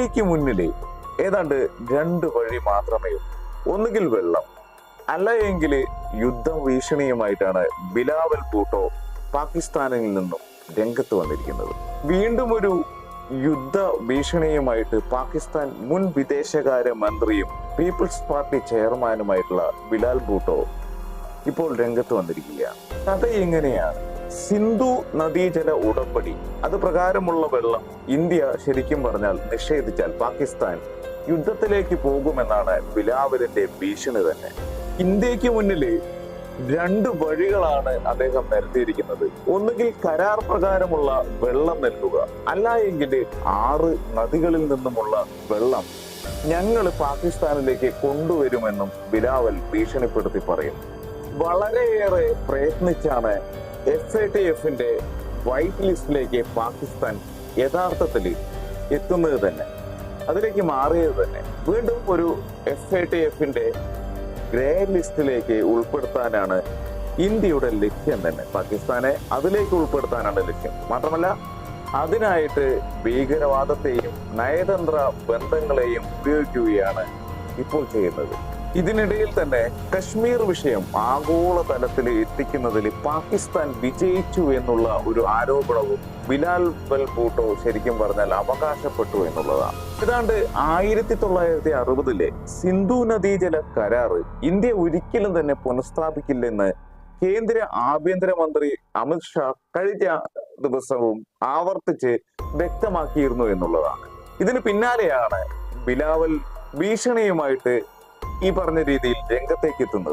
ഇന്ത്യയ്ക്ക് മുന്നിൽ ഏതാണ്ട് രണ്ട് വഴി മാത്രമേ ഒന്നുകിൽ വെള്ളം അല്ല എങ്കിൽ യുദ്ധം ഭീഷണിയുമായിട്ടാണ് ബിലാവൽ ഭൂട്ടോ പാകിസ്ഥാനിൽ നിന്നും രംഗത്ത് വന്നിരിക്കുന്നത്. വീണ്ടും ഒരു യുദ്ധ ഭീഷണിയുമായിട്ട് പാകിസ്ഥാൻ മുൻ വിദേശകാര്യ മന്ത്രിയും പീപ്പിൾസ് പാർട്ടി ചെയർമാനുമായിട്ടുള്ള ബിലാൽ ഭൂട്ടോ ഇപ്പോൾ രംഗത്ത് വന്നിരിക്കുകയാണ്. കഥ എങ്ങനെയാണ്? സിന്ധു നദീജല ഉടമ്പടി. അത് പ്രകാരമുള്ള വെള്ളം ഇന്ത്യ ശരിക്കും പറഞ്ഞാൽ നിഷേധിച്ചാൽ പാകിസ്ഥാൻ യുദ്ധത്തിലേക്ക് പോകുമെന്നാണ് ബിലാവലിന്റെ ഭീഷണി തന്നെ. ഇന്ത്യയ്ക്ക് മുന്നിൽ രണ്ട് വഴികളാണ് അദ്ദേഹം നിരത്തിയിരിക്കുന്നത്. ഒന്നുകിൽ കരാർ പ്രകാരമുള്ള വെള്ളം നൽകുക അല്ല എങ്കിൽ ആറ് നദികളിൽ നിന്നുമുള്ള വെള്ളം ഞങ്ങൾ പാകിസ്ഥാനിലേക്ക് കൊണ്ടുവരുമെന്നും ബിലാവൽ ഭീഷണിപ്പെടുത്തി പറയുന്നു. വളരെയേറെ പ്രയത്നിച്ചാണ് എഫ് എ ടി എഫിന്റെ വൈറ്റ് ലിസ്റ്റിലേക്ക് പാകിസ്ഥാൻ യഥാർത്ഥത്തിൽ എത്തുന്നത് തന്നെ. അതിലേക്ക് മാറിയത് തന്നെ. വീണ്ടും ഒരു എഫ് എ ടി എഫിന്റെ ഗ്രേ ലിസ്റ്റിലേക്ക് ഉൾപ്പെടുത്താനാണ് ഇന്ത്യയുടെ ലക്ഷ്യം തന്നെ. പാകിസ്ഥാനെ അതിലേക്ക് ഉൾപ്പെടുത്താനാണ് ലക്ഷ്യം. മാത്രമല്ല അതിനായിട്ട് ഭീകരവാദത്തെയും നയതന്ത്ര ബന്ധങ്ങളെയും ഉപയോഗിക്കുകയാണ് ഇപ്പോൾ ചെയ്യുന്നത്. ഇതിനിടയിൽ തന്നെ കശ്മീർ വിഷയം ആഗോള തലത്തിൽ എത്തിക്കുന്നതിൽ പാകിസ്ഥാൻ വിജയിച്ചു എന്നുള്ള ഒരു ആരോപണവും ബിലാൽ ബൽ ഭൂട്ടോ ശരിക്കും പറഞ്ഞാൽ അവകാശപ്പെട്ടു എന്നുള്ളതാണ്. ഏതാണ്ട് ആയിരത്തി തൊള്ളായിരത്തി അറുപതിലെ സിന്ധു നദീജല കരാറ് ഇന്ത്യ ഒരിക്കലും തന്നെ പുനഃസ്ഥാപിക്കില്ലെന്ന് കേന്ദ്ര ആഭ്യന്തരമന്ത്രി അമിത് ഷാ കഴിഞ്ഞ ദിവസവും ആവർത്തിച്ച് വ്യക്തമാക്കിയിരുന്നു എന്നുള്ളതാണ്. ഇതിന് പിന്നാലെയാണ് ബിലാവൽ ഭീഷണിയുമായിട്ട് ഈ പറഞ്ഞ രീതിയിൽ രംഗത്തേക്ക് എത്തുന്നത്